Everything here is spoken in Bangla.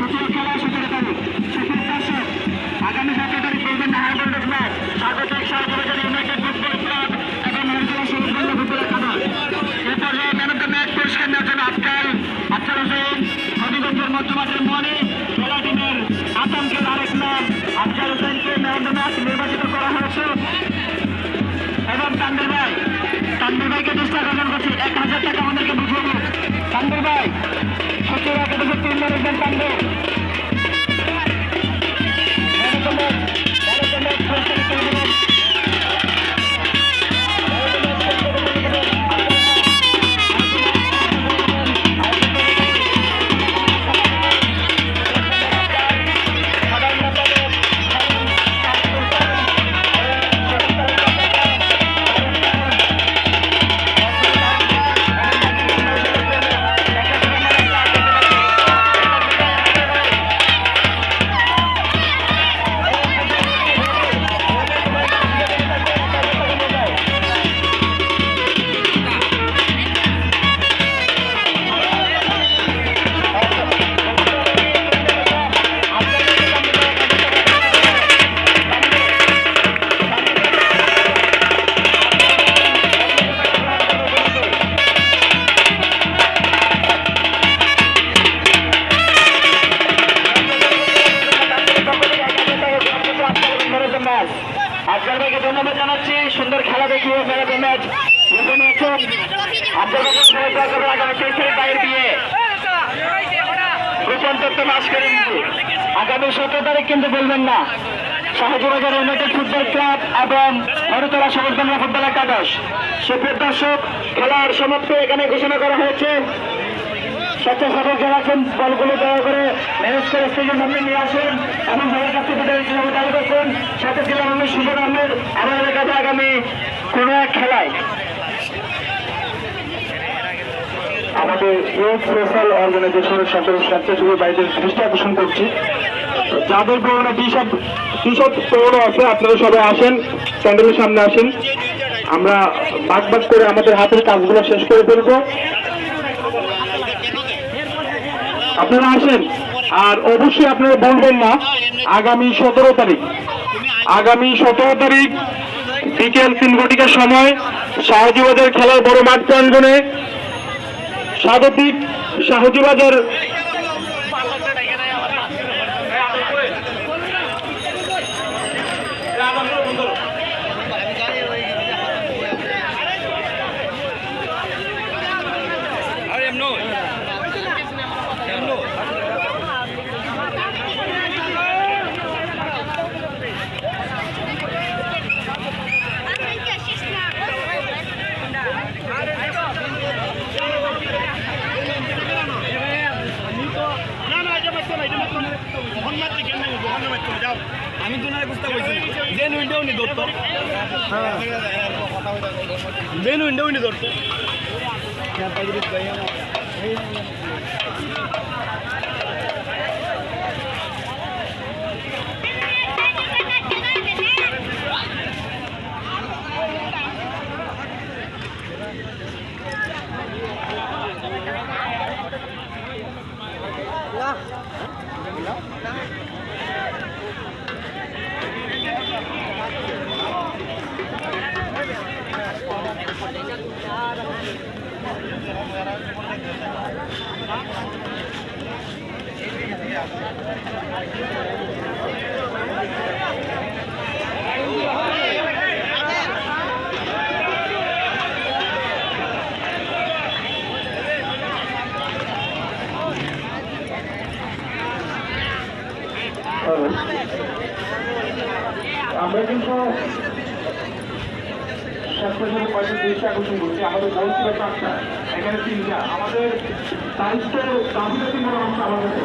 তৃতীয় খেলা আগামী সতেরো তারিখ করবেন হাইবোল্ডেজ ম্যাচ স্বাগতিক সাহায্যবাজার ইউনাইটেড ফুটবল ক্লাব এবং মন্ত্রী শহীদগঞ্জ ফুটবল একাদশ এ পর্যায়ে ম্যান অফ দ্য ম্যাচ পুরস্কার নেওয়ার মনে খেলা টিমের আতঙ্কের আরেক নাম আফতার হোসেনকে ম্যান অফ দ্য ম্যাচ নির্বাচিত করা হয়েছে। এবং তান্ডুর ভাই তান্ডুর ভাইকে চেষ্টা এক হাজার টাকা আমাদেরকে বুঝিয়ে দিন। তান্ডুর ভাই தொண்டர்கள் தந்தோம் আফজাল ভাইকে ধন্যবাদ জানাচ্ছি। সুন্দর খেলা দেখিয়ে মেরাথন ম্যাচ আগামী সতেরো তারিখ কিন্তু বলবেন না। শাহজুবাজার ইউনাইটেড ফুটবল ক্লাব এবং হরতলা সমর্থনা ফুটবল একাদশ সুপ্রিয় দর্শক, খেলার সমাপ্তি এখানে ঘোষণা করা হয়েছে। স্বেচ্ছাসেবক যারা আছেন, বলগুলো দয়া করে ম্যানেজ করে স্টেজের সামনে নিয়ে আসেন এবং যাদের কাছে আমাদের কাছে আগামী কোনো এক খেলায় আমাদের ইউথ সোশ্যাল অর্গানাইজেশনের সকল স্বেচ্ছাসেবী বাইদের দৃষ্টি আকর্ষণ করছি। যাদের পুরোনো টি শার্ট টি শার্ট পুরোনো আছে, আপনারা সবাই আসেন, প্যান্ডেলের সামনে আসেন। আমরা বাক বাক করে আমাদের হাতের কাজগুলো শেষ করে ফেলব। আপনারা আসেন, আর অবশ্যই আপনারা বলবেন না, আগামী সতেরো তারিখ। আগামী সতেরো তারিখ বিকেল তিন ঘটিকার সময় শাহজিবাজার খেলার বড় মাঠ প্রাঙ্গনে স্বাগতিক শাহজিবাজার আমি তো না বুঝতে পারছি যে উইন্ডো নি ধরতো। যে উইন্ডো নি ধরতো। আমরা কিন্তু স্বাস্থ্যসেবা কয়েকটি দৃষ্টি আকর্ষণ করছি। আমাদের গোল ছিল চারটা, এখানে তিনটা। আমাদের দায়িত্ব মনে হচ্ছে আমার কাছে